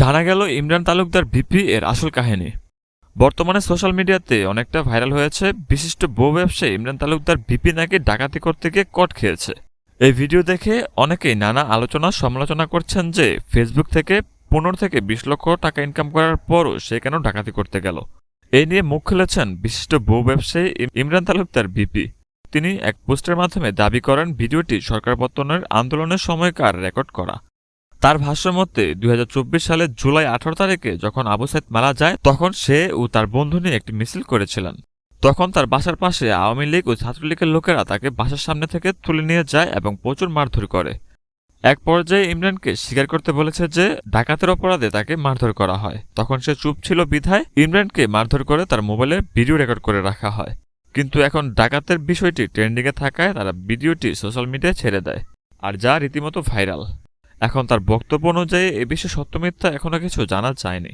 জানা গেল ইমরান তালুকদার ভিপি এর আসল কাহিনী। বর্তমানে সোশ্যাল মিডিয়াতে অনেকটা ভাইরাল হয়েছে বিশিষ্ট বউ ব্যবসায়ী ইমরান তালুকদার ভিপি নাকি ডাকাতি করতে গিয়ে কট খেয়েছে। এই ভিডিও দেখে অনেকেই নানা আলোচনা সমালোচনা করছেন যে ফেসবুক থেকে পনেরো থেকে বিশ লক্ষ টাকা ইনকাম করার পরও সে কেন ডাকাতি করতে গেল। এই নিয়ে মুখ খুলেছেন বিশিষ্ট বউ ব্যবসায়ী ইমরান তালুকদার ভিপি। তিনি এক পোস্টের মাধ্যমে দাবি করেন, ভিডিওটি সরকার পত্তনের আন্দোলনের সময়কার রেকর্ড করা। তার ভাষ্য মতে দু হাজার চব্বিশ সালের জুলাই আঠারো তারিখে যখন আবু সাইদ মারা যায়, তখন সে ও তার বন্ধু নিয়ে একটি মিছিল করেছিলেন। তখন তার বাসার পাশে আওয়ামী লীগ ও ছাত্রলীগের লোকেরা তাকে বাসার সামনে থেকে তুলে নিয়ে যায় এবং প্রচুর মারধর করে। এক পর্যায়ে ইমরানকে স্বীকার করতে বলেছে যে, ডাকাতের অপরাধে তাকে মারধর করা হয়। তখন সে চুপ ছিল বিধায় ইমরানকে মারধর করে তার মোবাইলে ভিডিও রেকর্ড করে রাখা হয়। কিন্তু এখন ডাকাতের বিষয়টি ট্রেন্ডিংয়ে থাকায় তারা ভিডিওটি সোশ্যাল মিডিয়ায় ছেড়ে দেয়, আর যা রীতিমতো ভাইরাল। এখন তার বক্তব্য অনুযায়ী এ বিষয়ে সত্যমিথ্যা এখনও কিছু জানা যায়নি।